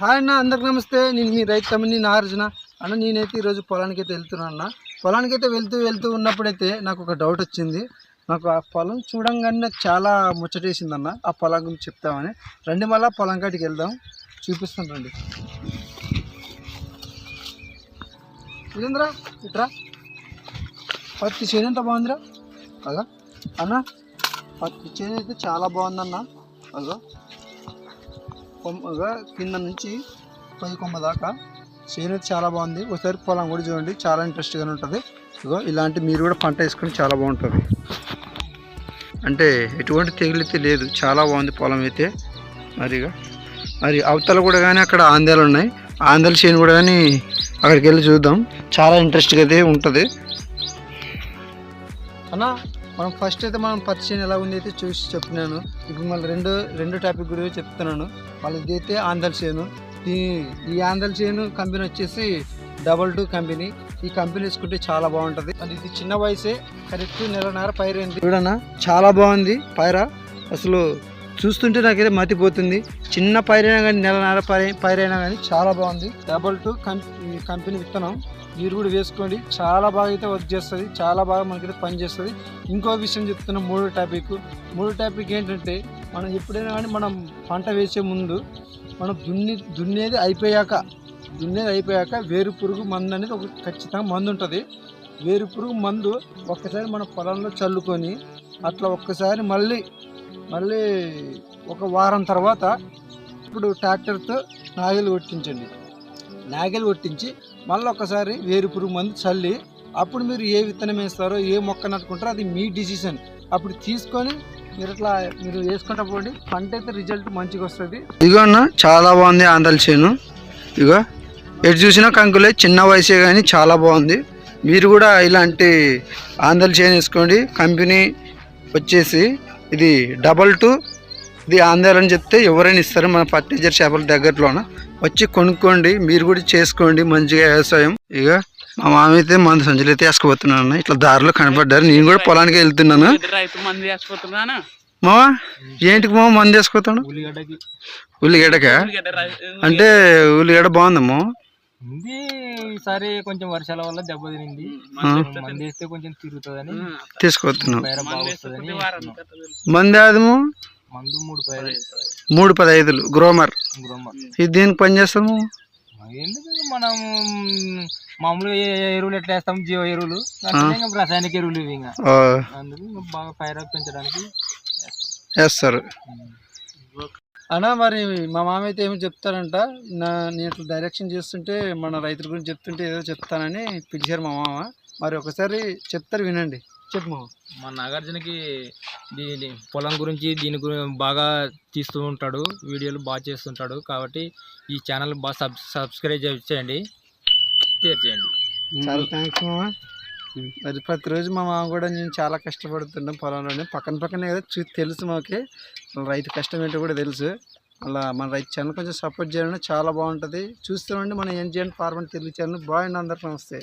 Hi అన్న అందరికి నమస్తే. నేను మీ రైతు తమ్మిని నాగార్జున అన్న నేనైతే ఈరోజు పొలానికి అయితే వెళ్తున్నాను అన్న. పొలానికి అయితే వెళ్తూ వెళ్తూ ఉన్నప్పుడైతే నాకు ఒక డౌట్ వచ్చింది. నాకు ఆ పొలం చూడంగానే చాలా ముచ్చటేసింది అన్న. ఆ పొలం గురించి చెప్తామని. రండి మళ్ళీ పొలం కాటికి వెళ్దాం. చూపిస్తాను రండి. ఇదేంద్రా ఇట్రా. పత్తి చేను ఎంత బాగుందిరా? అలా. అన్న పత్తి చేను అయితే చాలా బాగుందన్న. అదో కొమ్మగా కింద నుంచి పై కొమ్మ దాకా. చేను అయితే చాలా బాగుంది. ఒకసారి పొలం కూడా చూడండి. చాలా ఇంట్రెస్ట్గానే ఉంటుంది. ఇగో ఇలాంటి మీరు కూడా పంట వేసుకుని చాలా బాగుంటుంది. అంటే ఎటువంటి తెగులైతే లేదు. చాలా బాగుంది పొలం అయితే. మరిగా మరి అవతల కూడా కానీ అక్కడ ఆంధ్రాలు ఉన్నాయి. ఆంధ్రాల చేను కూడా కానీ అక్కడికి వెళ్ళి చూద్దాం. చాలా ఇంట్రెస్ట్గా అయితే ఉంటుంది. అన్నా మనం ఫస్ట్ అయితే మనం పత్తి చేను ఎలా ఉంది అయితే చూసి చెప్తున్నాను. ఇప్పుడు మళ్ళీ రెండు రెండు టాపిక్ గురించి చెప్తున్నాను. మళ్ళీ ఇది అయితే ఆంధ్ర చేను. ఈ ఈ ఆంధ్ర చేను కంపెనీ వచ్చేసి డబల్ టూ కంపెనీ ఈ కంపెనీ వేసుకుంటే చాలా బాగుంటుంది. అది ఇది చిన్న వయసే కరెక్ట్ నెలన్నర పైరైంది చూడన్నా చాలా బాగుంది పైర. అసలు చూస్తుంటే నాకైతే మతిపోతుంది. చిన్న పైరైనా కానీ నెలన్నర పై పైరైనా కానీ చాలా బాగుంది. డబల్ టూ కంపెనీ విత్తనం. మీరు కూడా వేసుకోండి. చాలా బాగా అయితే వర్క్ చేస్తుంది. చాలా బాగా మనకైతే పని చేస్తుంది. ఇంకో విషయం చెప్తున్న మూడో టాపిక్ మూడో టాపిక్ ఏంటంటే మనం ఎప్పుడైనా కానీ మనం పంట వేసే ముందు మనం దున్ని దున్నేది అయిపోయాక దున్నేది అయిపోయాక వేరు పురుగు మందు అనేది ఒక ఖచ్చితంగా మందు ఉంటుంది. వేరు పురుగు మందు ఒక్కసారి మన పొలంలో చల్లుకొని అట్లా ఒక్కసారి మళ్ళీ మళ్ళీ ఒక వారం తర్వాత ఇప్పుడు ట్రాక్టర్తో నాగలి కొట్టించండి. నాగలి కొట్టించి మళ్ళీ ఒకసారి వేరు పురుగు మందు చల్లి అప్పుడు మీరు ఏ విత్తనం వేస్తారో ఏ మొక్క నట్టుకుంటారో అది మీ డిసిషన్. అప్పుడు తీసుకొని మీరు ఇట్లా మీరు వేసుకుంటా పోండి. పంట అయితే రిజల్ట్ మంచిగా వస్తుంది. ఇగో అన్న చాలా బాగుంది ఆంధ్ర చేను. ఇగో ఎటు చూసినా కంకులే చిన్న వయసే కానీ చాలా బాగుంది. మీరు కూడా ఇలాంటి ఆంధ్ర చేను వేసుకోండి. కంపెనీ వచ్చేసి ఇది డబల్ టూ ఇది ఆంధ్ర అని చెప్తే ఎవరైనా ఇస్తారు మన పట్టిజర్ చేపల దగ్గరలోన? వచ్చి కొనుక్కోండి మీరు కూడా చేసుకోండి మంచిగా వ్యవసాయం. ఇక మా మామ అయితే మందు సంచులు అయితే వేసుకుపోతున్నాను. ఇట్లా దారిలో కనపడ్డారు. నేను కూడా పొలానికి వెళ్తున్నాను. రైతు మంది వేసిపోతున్నాను మావా ఏంటికి మామ మందు వేసుకుపోతాడు ఉల్లిగడ్డకి. అంటే ఉల్లిగడ్డ బాగుందమ్మా ఈసారి కొంచెం వర్షాల వల్ల దెబ్బ తినింది. మంది వేస్తే కొంచెం తిరుగుతుందని. వస్తుందని. మంది ఆదము మందు మూడు మూడు పదహైదులు. గ్రోమర్. గ్రోమర్. ఇది దేనికి పని చేస్తాము? ఎందుకు మనం మామూలుగా ఎరువులు ఎట్లా వేస్తాం? జీవ ఎరువులు. రసాయనిక ఎరువులు ఇవి ఇంకా. అందుకు బాగా పైర పెంచడానికి వేస్తారు. అన్నా మరి మా మామ అయితే ఏమి చెప్తారంట నా నేను ఇట్లా డైరెక్షన్ చేస్తుంటే మన రైతుల గురించి చెప్తుంటే ఏదో చెప్తానని పిలిచారు మా మామ. మరి ఒకసారి చెప్తారు వినండి. చెప్పు మామ. మా నాగార్జునకి దీని పొలం గురించి దీని గురించి బాగా తీస్తూ ఉంటాడు. వీడియోలు బాగా చేస్తుంటాడు. కాబట్టి ఈ ఛానల్ బాగా సబ్ సబ్స్క్రైబ్ చేయండి. షేర్ చేయండి. చాలా థ్యాంక్స్ మామ. మరి ప్రతిరోజు మా మామ కూడా నేను చాలా కష్టపడుతున్నాం పొలంలోనే. పక్కన పక్కనే కదా చూ తెలుసు మాకి. రైతు కష్టం ఏంటో కూడా తెలుసు. అలా మన రైతు ఛానల్ కొంచెం సపోర్ట్ చేయాలంటే చాలా బాగుంటుంది. చూస్తూ ఉండి మన ఎన్జిఎన్ ఫార్మర్ తెలుగు ఛానల్. బాగుండి అందరికీ నమస్తే.